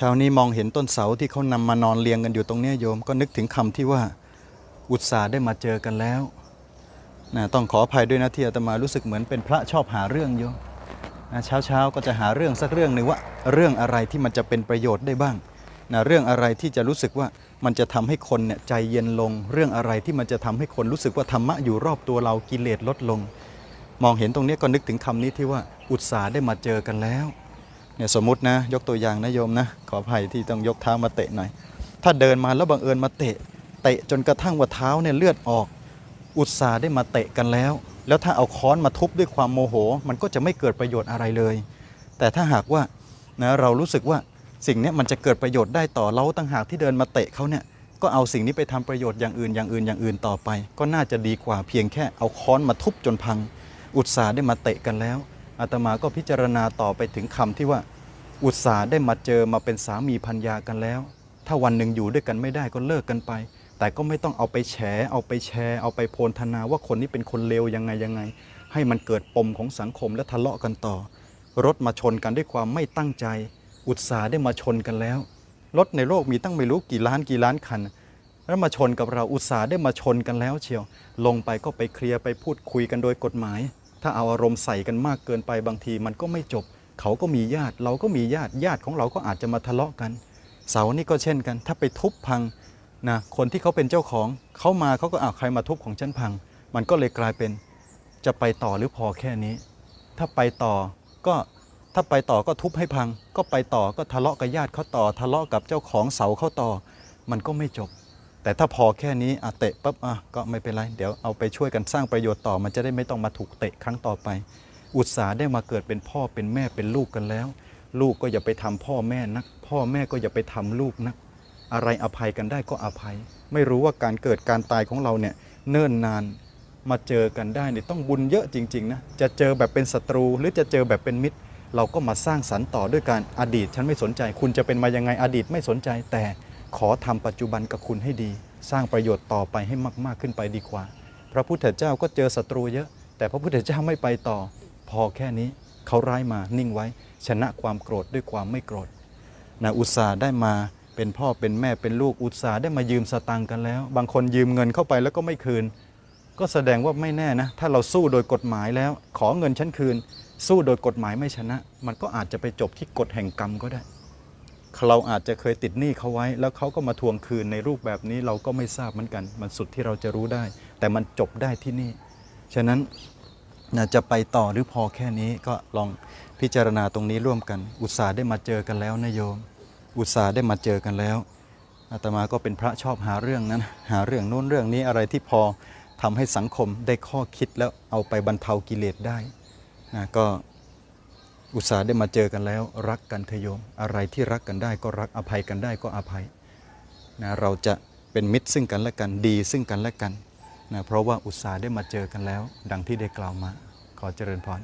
เช้านี้มองเห็นต้นเสาที่เขานำมานอนเรียงกันอยู่ตรงนี้โยม ก็นึกถึงคำที่ว่าอุตส่าห์ได้มาเจอกันแล้วนะต้องขออภัยด้วยนะที่อาตมารู้สึกเหมือนเป็นพระชอบหาเรื่องโยมนะเช้าเช้าๆก็จะหาเรื่องสักเรื่องหนึ่งว่า เรื่องอะไรที่มันจะเป็นประโยชน์ได้บ้างนะเรื่องอะไรที่จะรู้สึกว่ามันจะทำให้คนเนี่ยใจเย็นลง เรื่องอะไรที่มันจะทำให้คนรู้สึกว่าธรรมะอยู่รอบตัวเรากิเลสลดลง มองเห็นตรงนี้ก็นึกถึงคำนี้ที่ว่าอุตส่าห์ได้มาเจอกันแล้ว เนี่ยสมมตินะยกตัวอย่างนะโยมนะขออภัยที่ต้องยกเท้ามาเตะหน่อย ถ้าเดินมาแล้วบังเอิญมาเตะ เตะจนกระทั่งว่าเท้าเนี่ยเลือดออก อุตส่าห์ได้มาเตะกันแล้ว แล้วถ้าเอาค้อนมาทุบด้วยความโมโห มันก็จะไม่เกิดประโยชน์อะไรเลย แต่ถ้าหากว่านะเรารู้สึกว่าสิ่งนี้มันจะเกิดประโยชน์ได้ต่อเราต่างหากที่เดินมาเตะเขาเนี่ยก็เอาสิ่งนี้ไปทำประโยชน์อย่างอื่นอย่างอื่นอย่างอื่นต่อไป ก็น่าจะดีกว่าเพียงแค่เอาค้อนมาทุบจนพัง อุตส่าห์ได้มาเตะกันแล้ว อาตมาก็พิจารณาต่อไปถึงคำที่ว่า อุตส่าห์ได้มาเจอมาเป็นสามีพันยากันแล้ว ถ้าวันหนึ่งอยู่ด้วยกันไม่ได้ก็เลิกกันไป แต่ก็ไม่ต้องเอาไปแฉเอาไปแชร์ เอาไปโพลธนาว่าคนนี้เป็นคนเลวยังไงยังไง ให้มันเกิดปมของสังคมและทะเลาะกันต่อ รถมาชนกันด้วยความไม่ตั้งใจ อุตส่าห์ได้มาชนกันแล้วรถในโลกมีตั้งไม่รู้กี่ล้านกี่ล้านคัน แล้วมาชนกับเราอุตส่าห์ได้มาชนกันแล้วเชียว ลงไปก็ไปเคลียร์ไปพูดคุยกันโดยกฎหมาย ถ้าเอาอารมณ์ใส่กันมากเกินไปบางทีมันก็ไม่จบ เขาก็มีญาติ เราก็มีญาติญาติของเราก็อาจจะมาทะเลาะกัน เสานี่ก็เช่นกัน ถ้าไปทุบพังนะคนที่เขาเป็นเจ้าของเขามาเขาก็อ้าวใครมาทุบของฉันพัง มันก็เลยกลายเป็นจะไปต่อหรือพอแค่นี้ ถ้าไปต่อก็ถ้าไปต่อก็ทุบให้พัง ก็ไปต่อก็ทะเลาะกับญาติเขาต่อ ทะเลาะกับเจ้าของเสาเขาต่อ มันก็ไม่จบ แต่ถ้าพอแค่นี้อะเตะปั๊บอะก็ไม่เป็นไร เดี๋ยวเอาไปช่วยกันสร้างประโยชน์ต่อ มันจะได้ไม่ต้องมาถูกเตะครั้งต่อไป อุตสาห์ได้มาเกิดเป็นพ่อเป็นแม่เป็นลูกกันแล้ว ลูกก็อย่าไปทำพ่อแม่นัก พ่อแม่ก็อย่าไปทำลูกนัก อะไรอภัยกันได้ก็อภัย ไม่รู้ว่าการเกิดการตายของเราเนี่ยเนิ่นนานมาเจอกันได้เนี่ยต้องบุญเยอะจริงๆนะจะเจอแบบเป็นศัตรูหรือจะเจอแบบเป็นมิตร เราก็มาสร้างสรรค์ต่อด้วยการอดีต ฉันไม่สนใจ คุณจะเป็นมายังไงอดีตไม่สนใจแต่ ขอทำปัจจุบันกับคุณให้ดี สร้างประโยชน์ต่อไปให้มาก ๆขึ้นไปดีกว่า พระพุทธเจ้าก็เจอศัตรูเยอะ แต่พระพุทธเจ้าไม่ไปต่อ พอแค่นี้เขาร้ายมานิ่งไว้ ชนะความโกรธด้วยความไม่โกรธนะอุตส่าห์ได้มาเป็นพ่อเป็นแม่เป็นลูกอุตส่าห์ได้มายืมสตังค์กันแล้ว บางคนยืมเงินเข้าไปแล้วก็ไม่คืน ก็แสดงว่าไม่แน่นะ ถ้าเราสู้โดยกฎหมายแล้ว ขอเงินฉันคืน สู้โดยกฎหมายไม่ชนะ มันก็อาจจะไปจบที่กฎแห่งกรรมก็ได้ เราอาจจะเคยติดหนี้เขาไว้ แล้วเขาก็มาทวงคืนในรูปแบบนี้เราก็ไม่ทราบเหมือนกัน มันสุดที่เราจะรู้ได้ แต่มันจบได้ที่นี่ ฉะนั้นจะไปต่อหรือพอแค่นี้ก็ลองพิจารณาตรงนี้ร่วมกัน อุตส่าห์ได้มาเจอกันแล้วนะโยม อุตส่าห์ได้มาเจอกันแล้วอาตมาก็เป็นพระชอบหาเรื่องนั้น หาเรื่องโน้นเรื่องนี้อะไรที่พอทำให้สังคมได้ข้อคิดแล้วเอาไปบรรเทากิเลสได้นะก็ อุตส่าห์ได้มาเจอกันแล้ว รักกันเถอะโยม อะไรที่รักกันได้ก็รักอภัยกันได้ก็อภัยนะเราจะเป็นมิตรซึ่งกันและกันดีซึ่งกันและกันนะเพราะว่าอุตส่าห์ได้มาเจอกันแล้ว ดังที่ได้กล่าวมา ขอเจริญพร